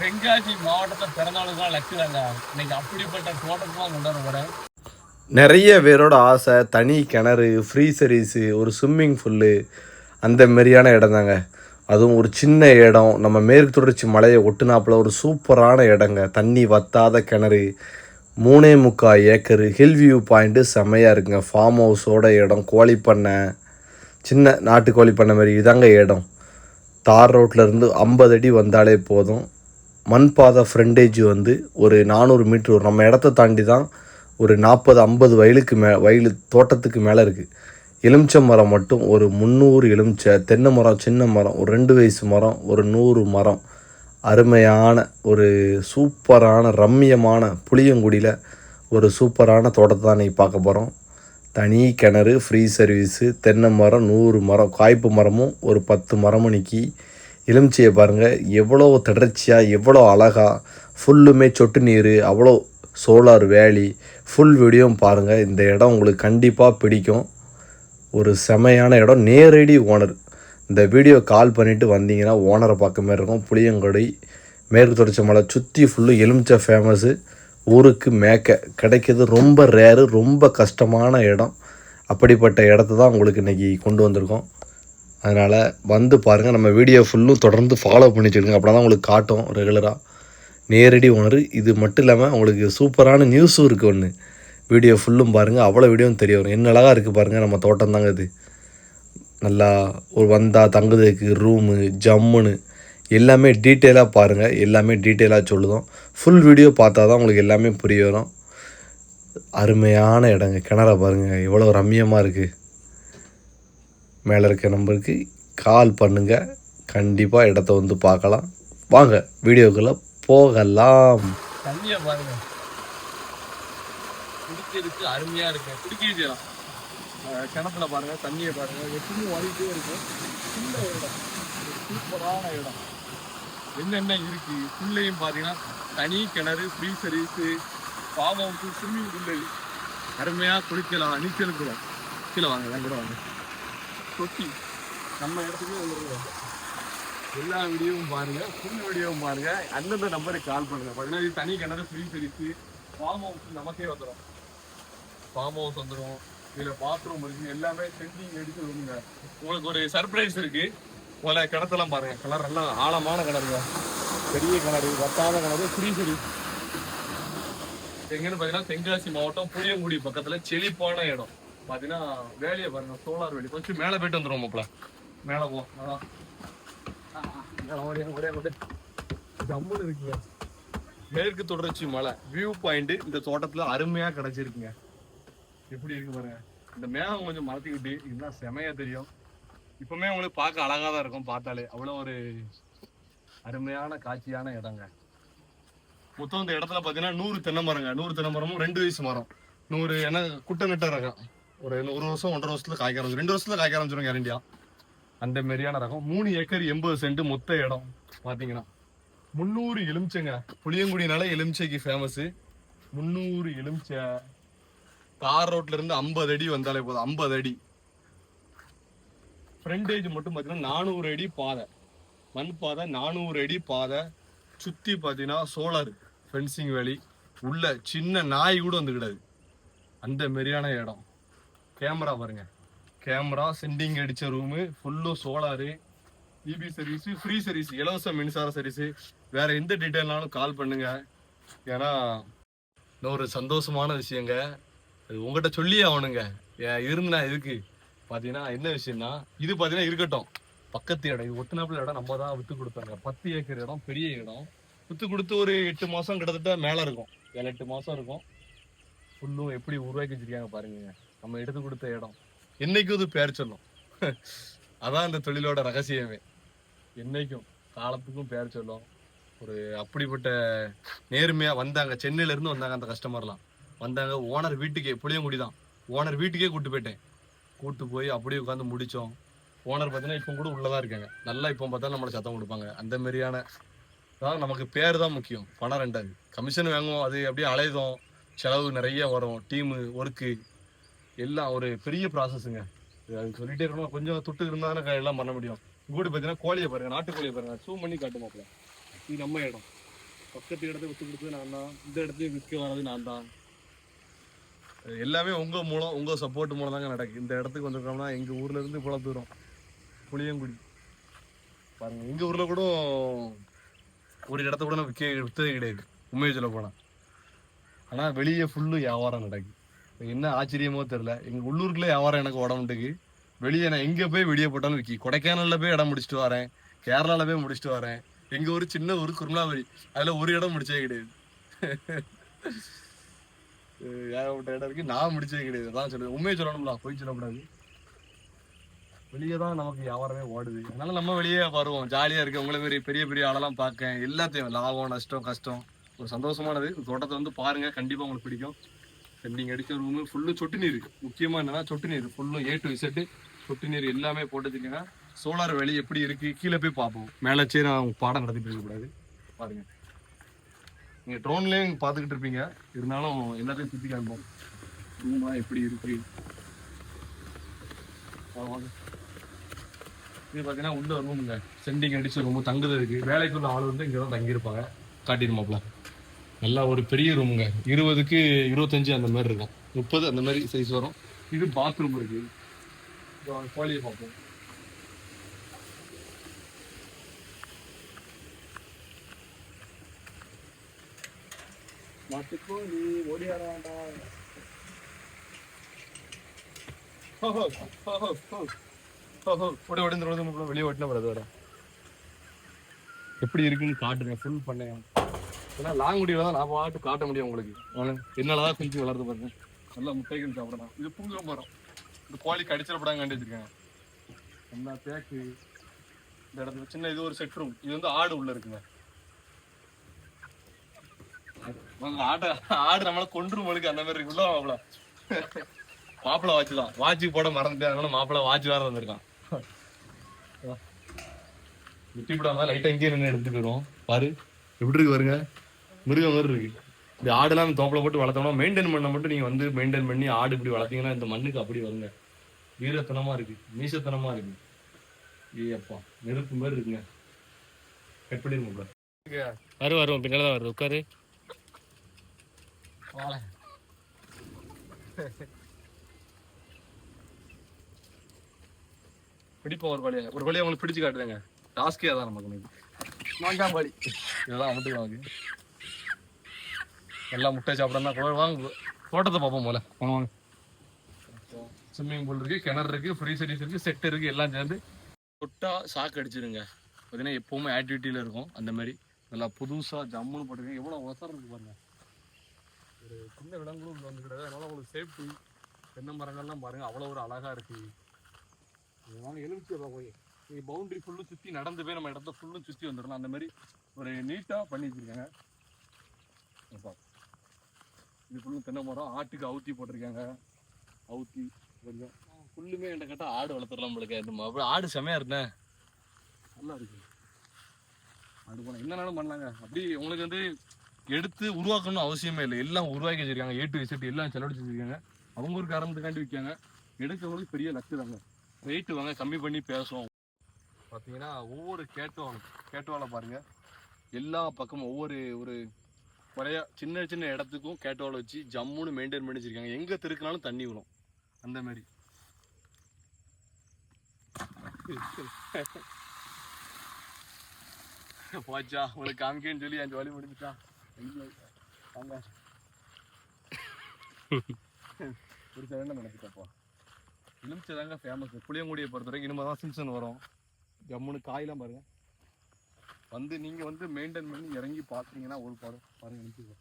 தென்காசி மாவட்டத்தில் பிறந்தவளுக்குலாம் லட்சணங்க இன்னைக்கு அப்படிப்பட்ட தோட்டத்துலாம் கொண்டாட போறேன். நிறைய பேரோட ஆசை தனி கிணறு ஃப்ரீ ஒரு ஸ்விம்மிங் ஃபுல்லு அந்த மாரியான இடம் தாங்க. அதுவும் ஒரு சின்ன இடம். நம்ம மேற்கு தொடர்ச்சி மலையை ஒட்டுனாப்புல ஒரு சூப்பரான இடங்க. தண்ணி வத்தாத கிணறு மூணே முக்கால் ஏக்கரு ஹில் வியூ பாயிண்ட்டு செம்மையாக இருக்குங்க. ஃபார்ம் ஹவுஸோட இடம் கோழி பண்ணை சின்ன நாட்டு கோழி பண்ணை மாதிரி இதாங்க இடம். தார் ரோட்டில் இருந்து ஐம்பது அடி வந்தாலே போதும். மண் பாதை ஃப்ரண்டேஜ் வந்து ஒரு நானூறு மீட்ரு வரும் நம்ம இடத்த தாண்டி தான் ஒரு நாற்பது ஐம்பது வயலுக்கு மே வயல் தோட்டத்துக்கு மேலே இருக்குது எலுமிச்சை மரம் மட்டும் ஒரு முந்நூறு எலுமிச்சை தென்னை மரம் சின்ன மரம் ஒரு ரெண்டு வயசு மரம் ஒரு நூறு மரம். அருமையான ஒரு சூப்பரான ரம்மியமான புளியங்குடியில் ஒரு சூப்பரான தோட்டத்தை தான் இன்றைக்கி பார்க்க போகிறோம் தனி கிணறு ஃப்ரீ சர்வீஸு தென்னை மரம் நூறு மரம் காய்ப்பு மரமும் ஒரு பத்து மரமும் நிற்கி எலுமிச்சையை பாருங்கள் எவ்வளோ தொடர்ச்சியாக எவ்வளோ அழகாக ஃபுல்லுமே சொட்டு நீர் அவ்வளோ சோலார் வேலி. ஃபுல் வீடியோவும் பாருங்கள் இந்த இடம் உங்களுக்கு கண்டிப்பாக பிடிக்கும். ஒரு செமையான இடம். நேரடி ஓனர். இந்த வீடியோ கால் பண்ணிவிட்டு வந்தீங்கன்னா ஓனரை பார்க்க மாதிரி இருக்கும். புளியங்கொடி மேற்கு தொடர்ச்சி மலை சுற்றி ஃபுல்லு எலுமிச்சை ஃபேமஸு ஊருக்கு மேக்க. கிடைக்கிறது ரொம்ப ரேரு ரொம்ப கஷ்டமான இடம். அப்படிப்பட்ட இடத்த தான் உங்களுக்கு இன்றைக்கி கொண்டு வந்திருக்கோம். அதனால் வந்து பாருங்கள் நம்ம வீடியோ ஃபுல்லும் தொடர்ந்து ஃபாலோ பண்ணி வச்சுருங்க அப்படி தான் உங்களுக்கு காட்டும் ரெகுலராக நேரடி உணர்வு. இது மட்டும் இல்லாமல் உங்களுக்கு சூப்பரான நியூஸும் இருக்குது ஒன்று வீடியோ ஃபுல்லும் பாருங்கள் அவ்வளோ வீடியோவும் தெரிய வரும். என்ன அழகாக இருக்குது பாருங்கள் நம்ம தோட்டம் தாங்க இது. நல்லா ஒரு வந்தால் தங்குறதுக்கு ரூமு ஜம்முன்னு எல்லாமே டீட்டெயிலாக பாருங்கள் எல்லாமே டீட்டெயிலாக சொல்லுதோம். ஃபுல் வீடியோ பார்த்தா தான் உங்களுக்கு எல்லாமே புரிய வரும். அருமையான இடங்க. கிணற பாருங்கள் எவ்வளோ ரம்யமாக இருக்குது மேலே இருக்க நம்பருக்கு கால் பண்ணுங்கள் கண்டிப்பாக இடத்த வந்து பார்க்கலாம். வாங்க வீடியோக்குள்ளே போகலாம். தண்ணியை பாருங்க. குடிக்கிறதுக்கு அருமையாக இருக்கு. குடிக்கிறது கிணத்துல பாருங்க தண்ணியை பாருங்க. எப்பவும் வலிட்டே இருக்கு. சின்ன இடம் சூப்பரான இடம். என்னென்ன இருக்கு? உள்ளேயும் பாத்தீங்கன்னா தனி கிணறு ஃப்ரீ சர்வீஸு பாவம் ஸ்விம்மிங் பூல் அருமையா குளிக்கலாம் நீச்சல் கூட. கீழே வாங்க கூட வாங்க. தொட்டி. நம்ம இடத்துக்கு வந்துருக்கோம் எல்லா வீடியோவும் பாருங்க ஃபுல் வீடியோவும் பாருங்க. அந்தந்த நம்பருக்கு கால் பண்ணுங்க. பார்த்தீங்கன்னா தனி கிணறு ஃப்ரீ பிரித்து ஃபார்ம் ஹவுஸ் நமக்கே வந்துடும் ஃபார்ம் ஹவுஸ் வந்துடும் இதுல பாத்ரூம் இருக்கு. எல்லாமே செஞ்சு எடுத்து வருங்க உங்களுக்கு ஒரு சர்ப்ரைஸ் இருக்கு. போல கிணத்தெல்லாம் பாருங்க. கிணறு நல்லா ஆழமான கிணறுங்க பெரிய கிணறு வட்டாத கிணறு ஃப்ரீ சர்வீஸ் எங்கன்னு பாத்தீங்கன்னா தென்காசி மாவட்டம் புளியங்குடி பக்கத்துல செழிப்பான இடம். பாத்தீங்கன்னா வேலையை பாருங்க சோலார் வேலி. கொஞ்சம் மேல போயிட்டு வந்துரும் மாப்பிள மேல போ அதான். ஜம்முன்னு இருக்குங்க. மேற்கு தொடர்ச்சி மலை. வியூ பாயிண்ட் இந்த தோட்டத்துல அருமையா கிடைச்சிருக்குங்க. எப்படி இருக்கு பாருங்க. இந்த மேகம் கொஞ்சம் மறத்திக்கிட்டு இதுதான் செமையா தெரியும். இப்பவுமே உங்களுக்கு பார்க்க அழகா தான் இருக்கும் பார்த்தாலே. அவ்வளோ ஒரு அருமையான காட்சியான இடங்க. மொத்தம் இந்த இடத்துல பார்த்தீங்கன்னா நூறு தென்னை மரங்க. நூறு தென்னை மரமும் ரெண்டு வயசு மரம். நூறு என்ன குட்டை நட்ட ரகம். ஒரு ஒரு வருஷம் ஒன்றரை வருஷத்துல காய்க்க ஆரம்பிச்சு ரெண்டு வருஷத்துல காய்க்க ஆரம்பிச்சிடும் கேரண்டியா அந்த மாதிரியான ரகம். மூணு ஏக்கர் எண்பது சென்ட் மொத்த இடம் பாத்தீங்கன்னா. முந்நூறு எலுமிச்சைங்க. புளியங்குடினால எலுமிச்சைக்கு ஃபேமஸ் முந்நூறு எலுமிச்சை. தார் ரோட்ல இருந்து ஐம்பது அடி வந்தாலே போதும். ஐம்பது அடி. ஃப்ரண்டேஜ் மட்டும் பார்த்தீங்கன்னா நானூறு அடி பாதை. மண் பாதை நானூறு அடி பாதை. சுத்தி பார்த்தீங்கன்னா சோலார் ஃபென்சிங் வேலி. உள்ள சின்ன நாய் கூட வந்து அந்த மாரியான இடம். கேமரா பாருங்க. கேமரா சென்டிங் அடிச்ச ரூமு ஃபுல்லும் solar EB service free service இலவச மின்சார சர்வீஸ் வேற எந்த டீட்டெயில்னாலும் கால் பண்ணுங்க. ஏன்னா இன்னும் ஒரு சந்தோஷமான விஷயங்க. அது உங்ககிட்ட சொல்லியே ஆகணுங்க. ஏன் இருந்தா இதுக்கு பார்த்தீங்கன்னா என்ன விஷயம்னா இது பார்த்தீங்கன்னா இருக்கட்டும். பக்கத்து இடம் இது ஒட்டுனாப்புல இடம் நம்ம தான் வித்து கொடுத்தாங்க. பத்து ஏக்கர் இடம் பெரிய இடம். வித்து கொடுத்து ஒரு எட்டு மாசம் கிட்டத்தட்ட மேலே இருக்கும். ஏழு எட்டு மாசம் இருக்கும். ஃபுல்லும் எப்படி உருவாக்கி வச்சிருக்காங்க பாருங்க. நம்ம எடுத்து கொடுத்த இடம். என்னைக்கும் இது பேர் சொல்லும். அதான் இந்த தொழிலோட ரகசியமே. என்னைக்கும் காலத்துக்கும் பேர் சொல்லும். ஒரு அப்படிப்பட்ட நேர்மையா வந்தாங்க. சென்னையில இருந்து வந்தாங்க அந்த கஸ்டமர்லாம். வந்தாங்க ஓனர் வீட்டுக்கே புளியங்குடி தான் ஓனர் வீட்டுக்கே கூட்டு போயிட்டேன். கூட்டு போய் அப்படியே உட்காந்து முடிச்சோம். ஓனர் பார்த்தீங்கன்னா இப்போ கூட உள்ளதான் இருக்காங்க. நல்லா இப்போ பார்த்தா நம்மளை சத்தம் கொடுப்பாங்க. அந்த மாதிரியான அதாவது நமக்கு பேர் தான் முக்கியம். பணம் ரெண்டாவது. கமிஷன் வாங்குவோம் அது அப்படியே அலையுதோம். செலவு நிறைய வரும். Team work. எல்லாம் ஒரு பெரிய ப்ராசஸ்ங்க அது சொல்லிட்டே இருக்கணும்? கொஞ்சம் துட்டு இருந்தால் தானே எல்லாம் பண்ண முடியும். கூடி பார்த்தீங்கன்னா கோழியை பாருங்க நாட்டு கோழியை பாருங்க சூம் பண்ணி காட்டுமாப்ல இது நம்ம இடம். பக்கத்து இடத்த விட்டு கொடுத்தது நான் தான். இந்த இடத்துலையும் விற்க வர்றது நான் தான். எல்லாமே உங்கள் மூலம் உங்கள் சப்போர்ட் மூலம் தாங்க நடக்கு. இந்த இடத்துக்கு வந்திருக்கோம்னா எங்கள் ஊர்லேருந்து இருந்து தூரம். புளியங்குடி. பாருங்க எங்கள் ஊரில் கூட ஒரு இடத்த கூட நான் விற்க விற்றது கிடையாது. உண்மையை சொல்ல போனால் ஆனால் வெளியே ஃபுல்லு வியாபாரம் நடக்குது என்ன ஆச்சரியமோ தெரில எங்க உள்ளூருக்குள்ளே வியாபாரம் எனக்கு உடம்புட்டுக்கு வெளியே நான் எங்க போய் வெளியே போட்டாலும் விற்கி கொடைக்கானல்ல போய் இடம் முடிச்சுட்டு வரேன். கேரளால போய் முடிச்சுட்டு வரேன். எங்க ஊர் சின்ன ஊர் குருமலாவரி அதுல ஒரு இடம் முடிச்சே கிடையாது. ஏகப்பட்ட இடம் இருக்கு. நான் முடிச்சே கிடையாது. அதான் சொல்லுவேன் உண்மையை சொல்லணும்ல. போய் சொல்லக்கூடாது. வெளியே தான் நமக்கு வியாபாரமே ஓடுது. அதனால நம்ம வெளியே வருவோம். ஜாலியா இருக்குது உங்களை மாதிரி பெரிய பெரிய ஆளெல்லாம் பார்க்க. எல்லாத்தையும் லாபம் நஷ்டம் கஷ்டம். ஒரு சந்தோஷமானது. தோட்டத்தை வந்து பாருங்க. கண்டிப்பா உங்களுக்கு பிடிக்கும். நீங்க அடிச்ச ரூமு ஃபுல்லு சொட்டு நீர் முக்கியமா என்னன்னா சொட்டு நீர் ஃபுல்லும் ஏ டு இசட்டு சொட்டு நீர் எல்லாமே போட்டு சோலார் வெளி எப்படி இருக்கு கீழே போய் பார்ப்போம். மேலே சரி அவங்க பாடம் நடத்திட்டு இருக்கக்கூடாது பாருங்க. நீங்க ட்ரோன்லயும் பார்த்துக்கிட்டு இருப்பீங்க. இருந்தாலும் எல்லாத்தையும் சுத்தி காண்போம். ரூமா எப்படி இருக்கு? இது பார்த்தீங்கன்னா உள்ள ரூமுங்க செண்டிங் அடிச்ச ரூம் தங்குறதுக்கு. வேலைக்குள்ள ஆள் வந்து இங்கே தான் தங்கியிருப்பாங்க காட்டிடுமாப்ல நல்லா ஒரு பெரிய ரூமுங்க இருபதுக்கு இருபத்தஞ்சு அந்த மாதிரி இருக்கும். முப்பது அந்த மாதிரி சைஸ் வரும். இது பாத்ரூம் இருக்கு. கோழியை பார்ப்போம். ஹோ, ஹோ. ஹோ, ஹோ. ஓடி ஓடி இந்த ரோடு முக்குள்ள வெளியே ஓட்டின பிரதோட எப்படி இருக்குன்னு காட்டுங்க ஃபுல் பண்ணேன். ஏன்னா லாங்குடியில தான் நான் பாட்டு காட்ட முடியும் உங்களுக்கு. என்னாலதான் குஞ்சு வளருது பாருங்க. நல்லா முட்டைகள் சாப்பிடலாம். இது புங்க மரம். இந்த கோழி கடிச்சிடப்படாங்க கண்டு வச்சிருக்காங்க நல்லா தேக்கு இந்த இடத்துல சின்ன இது ஒரு செட் ரூம் இது வந்து ஆடு உள்ள இருக்குங்க. வாங்க, ஆட்டை ஆடு நம்மள கொன்று மழுக்கு அந்த மாதிரி இருக்கு. உள்ள மாப்பிள. மாப்பிள வாட்ச் தான். வாட்சுக்கு போட மறந்துட்டேன். அதனால மாப்பிள வாட்ச் வேற வந்திருக்கான். விட்டி விடாம லைட்டா இங்கேயே நின்று எடுத்துட்டு போயிடும் பாரு. எப்படி இருக்கு பாருங்க. மிருகம் மாதிரி இருக்கு. இந்த ஆடுலாம் தோப்பில் போட்டு வளர்த்தோம்னா மெயின்டைன் பண்ண மட்டும் நீங்க வந்து மெயின்டைன் பண்ணி ஆடு இப்படி வளர்த்தீங்கன்னா இந்த மண்ணுக்கு அப்படி வருங்க. வீரத்தனமா இருக்கு. மீசத்தனமா இருக்கு. ஏ அப்பா நெருப்பு மாதிரி இருக்குங்க. கட் பண்ணிருங்க வரும் வரும் பின்னால தான் வருது. உட்காரு. பிடிப்போம் ஒரு வழியா. ஒரு வழியா உங்களுக்கு பிடிச்சு காட்டுறேங்க. டாஸ்கே அதான் நமக்கு. வழி இதெல்லாம் அமுட்டுக்கலாம் நமக்கு எல்லாம் முட்டை சாப்பிடணும் கூட வாங்க. தோட்டத்தை பார்ப்போம் போல வாங்க வாங்க. ஸ்விம்மிங் பூல் இருக்கு கிணறு இருக்கு ஃப்ரீ சர்வீஸ் இருக்கு செட் இருக்கு எல்லாம் சேர்ந்து. தொட்டா சாக்கு அடிச்சிருங்க. பார்த்தீங்கன்னா எப்பவுமே ஆக்டிவிட்டியில இருக்கும். அந்த மாதிரி நல்லா புதுசா ஜம்முன்னு போட்டிருக்கீங்க எவ்வளோ ஒசரம் இருக்கு பாருங்க. ஒரு சின்ன விலங்குகளும் வந்து கிடையாது அதனால உங்களுக்கு சேஃப்டி தென்னை மரங்கள்லாம் பாருங்க. அவ்வளோ ஒரு அழகா இருக்கு. இது வாங்க எலுமிச்சை போய். நீங்கள் பவுண்டரி ஃபுல்லும் சுற்றி நடந்து போய் நம்ம இடத்த ஃபுல்லும் சுற்றி வந்துடலாம். அந்த மாதிரி ஒரு நீட்டாக பண்ணி வச்சிருக்காங்க. இங்க இது ஃபுல்லும் தென்னை மரம் ஆட்டுக்கு அவுத்தி போட்டிருக்காங்க. அவுத்தி கொஞ்சம். ஃபுல்லுமே என்ன கேட்டால் ஆடு வளர்த்துடலாம் நம்மளுக்கு நம்ம அப்படி ஆடு செமையாக இருந்தேன் நல்லா இருக்கு. ஆடு போனால் என்னனாலும் பண்ணலாங்க. அப்படி உங்களுக்கு வந்து எடுத்து உருவாக்கணும் அவசியமே இல்லை. எல்லாம் உருவாக்கி வச்சிருக்காங்க. ஏ டு விசிட் எல்லாம் செலவழிச்சு வச்சிருக்காங்க. அவங்க ஒரு காரணத்துக்காண்டி விற்காங்க எடுக்கிறவங்களுக்கு பெரிய லக்கு தாங்க. ரேட்டு வாங்க கம்மி பண்ணி பேசுவோம். பார்த்தீங்கன்னா ஒவ்வொரு கேட்டவாலும் கேட்டவாலை பாருங்கள் எல்லா பக்கமும் ஒவ்வொரு ஒரு குறையா சின்ன சின்ன இடத்துக்கும் கேட்டவாலை வச்சு ஜம்முன்னு மெயின்டைன் பண்ணி வச்சுருக்காங்க எங்கே திருக்கினாலும் தண்ணி விடும் அந்த மாதிரி. போச்சா உங்களுக்கு காமிக்கன்னு சொல்லி அஞ்சு வழி முடிஞ்சுட்டான் வாங்க. ஒரு செகண்ட் நினைச்சிட்டப்பா எலுமிச்சை தாங்க ஃபேமஸ் புளியங்குடியை பொறுத்த வரைக்கும் இனிமே தான் சிம்சன் வரும். ஜம்முன்னு காயெல்லாம் பாருங்கள் வந்து நீங்க வந்து மெயின்டைன் பண்ணி இறங்கி பார்த்தீங்கன்னா ஒரு பாரு பாருங்க பாருங்க.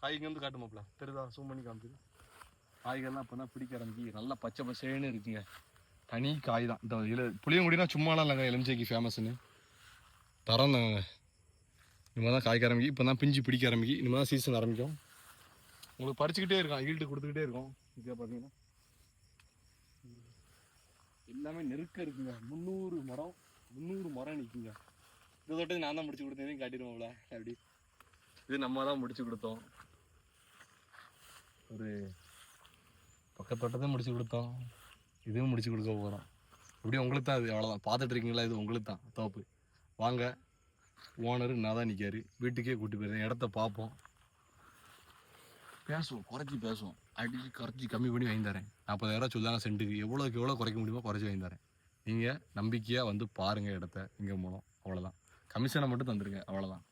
காய் இங்க வந்து காட்டுமாப்ல தெரியுதா? சூம் பண்ணி காமிச்சிரு காய்கள்லாம் இப்போ தான் பிடிக்க ஆரம்பிக்கி நல்லா பச்சை பசேன்னு இருக்குங்க. தனி காய் தான். இந்த இல புளியங்குடினா சும்மாலாம் இல்லைங்க. எலுமிச்சைக்கு ஃபேமஸ்னு தரம் தாங்க இனிமேல் தான் காய்க்க ஆரம்பிக்கி. இப்போ தான் பிஞ்சு பிடிக்க ஆரம்பிக்கி. இனிமேல் தான் சீசன் ஆரம்பிக்கும். உங்களுக்கு பறிச்சுக்கிட்டே இருக்கான் ஈல்டு கொடுத்துக்கிட்டே இருக்கும். இங்கே பார்த்தீங்கன்னா எல்லாமே நெருக்க இருக்குங்க. முந்நூறு மரம். முந்நூறு மரம் நிற்குங்க இந்த தொட்டது நான் தான் முடிச்சு கொடுத்தேன் காட்டிடுவோம்ல அப்படி இது நம்ம தான் முடிச்சு கொடுத்தோம். ஒரு பக்கத்தோட்டத்தை முடிச்சு கொடுத்தோம். இதுவும் முடிச்சு கொடுக்க போகிறோம் இப்படி உங்களுக்கு தான் இது? அவ்வளோதான் பார்த்துட்டு இருக்கீங்களா? இது உங்களுக்கு தான். தோப்பு. வாங்க. ஓனர் நான் தான் நிற்காரு வீட்டுக்கே கூட்டி போயிருந்தேன் இடத்த பார்ப்போம். பேசுவோம். குறைச்சி பேசுவோம். அடிச்சு குறைச்சி கம்மி பண்ணி வாங்கி தரேன். நாற்பதாயிரம் சொல்லுதாங்க சென்ட்டுக்கு. எவ்வளோக்கு எவ்வளோ குறைக்க முடியுமோ குறைச்சி வாங்கி தரேன். நீங்கள் நம்பிக்கையாக வந்து பாருங்கள் இடத்த இங்கே மூலம். அவ்வளோதான் கமிஷனை மட்டும் தந்துடுங்க அவ்வளோதான்